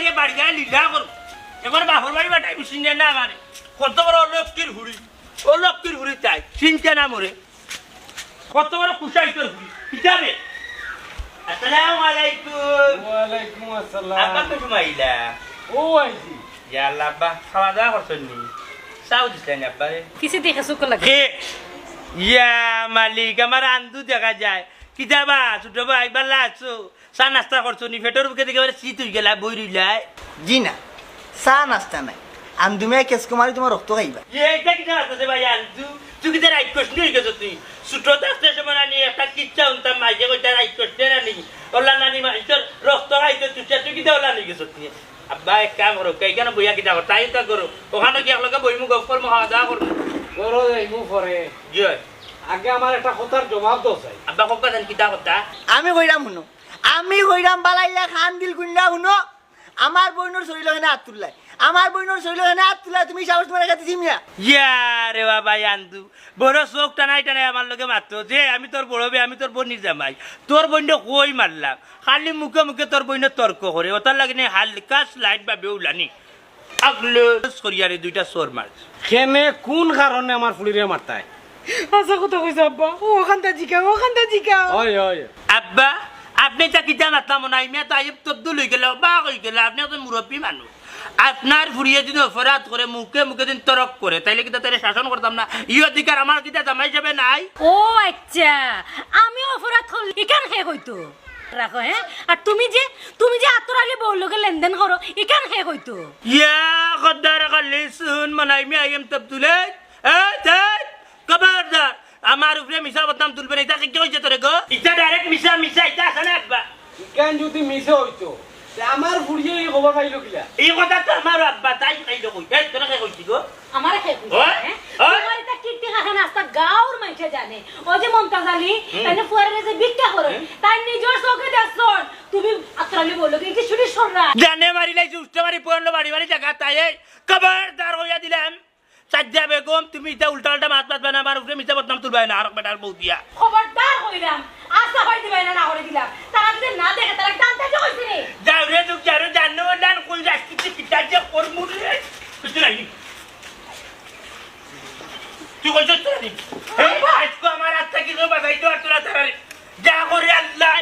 মাইয়ে বাড়ি গায়ে লীলা করো। এবার বাপর বাড়ি বাটাই চিনে না মানে কত বড় অলক্ষীর হুড়ি। অলক্ষীর হুড়ি চাই চিনতে না মরে। কত বড় কুশাই তোর হুড়ি। হিসাবে আসসালামু আলাইকুম। আসসালাম। তো ও খাওয়া দাওয়া করছেন নি? দেখে লাগে? ইয়া মালিক আমার আন্দু দেখা যায়। কিতাবা ছোট ভাই বাল্লা আছো। চা নাস্তা করছ নি? ফেটোর বুকে দেখে এবারে শীত হয়ে গেলা বই রইলাই জি না চা নাস্তা নাই। আন্দুমিয়া কেস কুমারী তোমার রক্ত খাইবা। এইটা কিটা আছে ভাই আন্দু? তুই কিটা রাইট করছিস নি? গেছো তুই। ছোট থাকতে সময় নানি একটা কিচ্ছা উনতাম মাইকে কইটা রাইট করছিস না নি ওলা নানি মাইছর রক্ত খাইতে তুই তুই কিটা ওলা নি গেছো তুই? আব্বা এক কাম করো কে কেন বইয়া কিটা কর তাই তা করো ওখানে কি একলগে বইমু গপ করব খাওয়া দাওয়া করব বড় যাইমু পরে জি হয় আগে আমার একটা কথার জবাব চাই। আব্বা কক্কা দেন কিতা কথা। আমি কইরাম শুনো। আমি কইরাম বালাইয়া খান দিল কুন্ডা শুনো আমার বইনোর শরীর হেনে হাত তুললাই। আমার বইনোর শরীর হেনে হাত তুললাই তুমি সাহস তোমার কাছে চিমিয়া। ইয়া রে বাবা আন্দু বড় চোখ টানাই টানাই আমার লগে মারতো। যে আমি তোর বড় বে আমি তোর বোনির জামাই। তোর বইন কই মারলাম? খালি মুখে মুখে তোর বইন তর্ক করে ওটার লাগে নে হালকা স্লাইড বা বেউলানি আগলো সরিয়ারে দুইটা সোর মার। কেনে কোন কারণে আমার ফুলিরে মারতায়? আচ্ছা কথা কইছে আব্বা। ও ওখানটা জিকাও ওখানটা জিকাও। ওই ওই আব্বা আপনি তাকে জানাতাম না ইমিয়া তো আইব তব্দুল হয়ে গেল বা হয়ে গেল আপনি একজন মুরব্বী মানুষ। আপনার ফুরিয়ে যদি অপরাধ করে মুখে মুখে দিন তরক করে তাইলে কিন্তু তাদের শাসন করতাম না? ই অধিকার আমার কিতা জামাই হিসাবে নাই? ও আচ্ছা আমি অপরাধ করলে ইকান খেয়ে কইতো রাখো হ্যাঁ? আর তুমি যে তুমি যে আতরালি বউর লগে লেনদেন করো ইকান খেয়ে কইতো ইয়া খদ্দার কালিসুন মানাইমি আইম তব্দুলে এ তাই খবরদার আমার উপরে মিশা বদনাম তুলবে না এটা কি হয়েছে তোরে গো? এটা ডাইরেক্ট মিশা মিশা এটা আছে না? আব্বা ইকান যদি মিশে হইতো? তে আমার ফুলিয়ে এই খবর পাইলো কিলা? এই কথা তো আমার আব্বা তাই খাইলো কই? এই তোরা কে কইছি গো? আমার হে কইছে হ্যাঁ। তোমার এটা নাস্তা গাঁওর মানুষে জানে। ও যে মমতাজ আলী তাইলে ফুয়ারে যে ভিক্ষা করে তাই নিজের চোখে দেখছন। তুমি আতরালি বলল কি কি সররা? জানে মারি লাইছি মারি পুরনো বাড়ি বাড়ি জায়গা তাই খবরদার হইয়া দিলাম। সাজ্জা বেগম তুমি এটা উল্টা উল্টা মাত মাত বানা আমার উপরে মিশা বদনাম তুলবে না আর বেটার বউ দিয়া। খবরদার হইলাম আশা হয় দিবে না না করে দিলাম। তারা যদি না দেখে তারা টানতে যে কইছি রে যাও রে তুই যারো জানো ডান কোন যাস কিছু কিতা যে করমু রে কিছু নাই তুই কইছ তো নি এই আজকে আমার হাত থেকে গো বাজাই তো আর তোরা তারা যা করে আল্লাহ।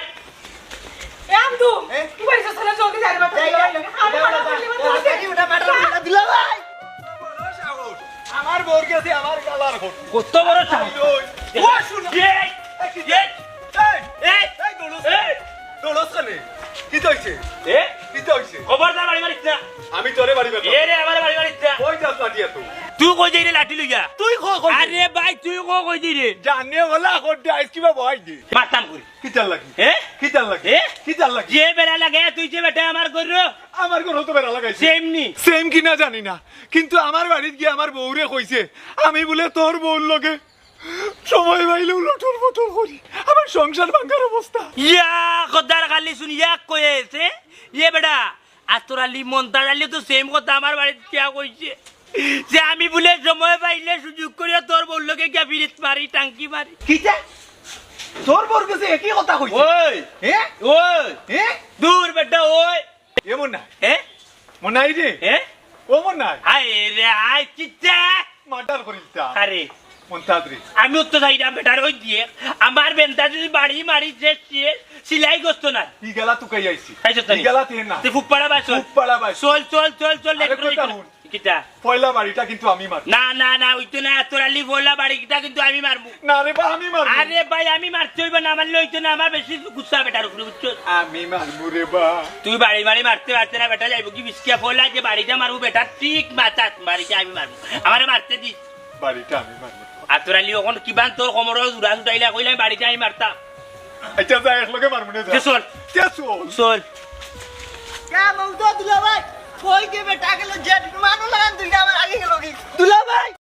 এ আমদু এ? তুই বাড়ি চলে জলদি যাই বোর গেছে আমার গালার ঘর কত বড় সাহস ও শুনো। এই এই এই এই দোলস দোলস কানে কি হইছে এ? কি হইছে খবরদার বাড়ি মারিস না। আমি তোরে বাড়ি বের এ রে আমার বাড়ি মারিস না। কই যাস লাটিয়া তুই? তুই কই যাই রে লাঠি লইয়া? তুই কই কই আরে ভাই তুই কই কই যাই রে জানে ওলা কোডে আইস কিবা বহাই দি। মারতাম করি কি চাল লাগি? এ? কি চাল লাগি? এ? কি চাল লাগি? যে বেড়া লাগে তুই যে বেটা আমার কইর আমার ঘর তো বেড়া লাগাইছে। সেমনি সেম কি না জানি না। কিন্তু আমার বাড়িত গিয়ে আমার বউরে কইছে আমি বলে তোর বউর লগে সময় পাইলে উলটর পটর করি। আমার সংসার ভাঙ্গার অবস্থা। ইয়া খদ্দার খালি শুন ইয়াক কয়েছে ইয়ে বেটা আতর আলী মন্তার আলী তো সেম কথা আমার বাড়িতে কিয়া কইছে। যে আমি বলে সময় পাইলে সুযোগ করিয়া তোর বললোকে গিয়া ফিরিত মারি টাঙ্কি মারি। কিটা তোর বউর কাছে একই কথা কইছে। ওই। হে? ওই। হে? দূর বেটা ওই। এমন না এ মনে হয় রে। এ ও মন নাই আয় রে আয় চিচ্চা। মার্ডার করিলতা। আরে। আমি উত্তর চাইলাম বেটার ওই দিয়ে। আমার বেন্তা যদি বাড়ি মারি যে সিলাই গস্ত না ই গেলা তুকাই আইছি। খাইছো তাই? ই গেলা তেন না। তুই ফুকপাড়া বাস ফুকপাড়া বাস। চল চল চল চল। কিটা পয়লা বাড়িটা কিন্তু আমি মার না না না ওইতো না তোর আলি বললা বাড়িটা কিন্তু আমি মারবো। না রে বা আমি মারবো। আরে ভাই আমি মারতে হইব না মারলে হইতো না আমার বেশি গুসা বেটার উপরে বুঝছ? আমি মারবো রে বা। তুই বাড়ি বাড়ি মারতে পারতে না বেটা যাইব কি বিস্কিয়া ফোলা যে বাড়িটা মারবো বেটা ঠিক মাথা বাড়িটা আমি মারবো। আমারে মারতে দিস। বাড়িটা আমি মারবো। আর তোর আলি ওখান কিমান তোর কোমর জুড়া জুটাইলা কইলে বাড়িটা আমি মারতাম। আচ্ছা যা একলগে মারবো না চল? চল? চল। কে মৌতো দুলা ভাই কই কে বেটা গেল জেট মানু লাগান তুই আমার আগে গেল কি? দুলা ভাই!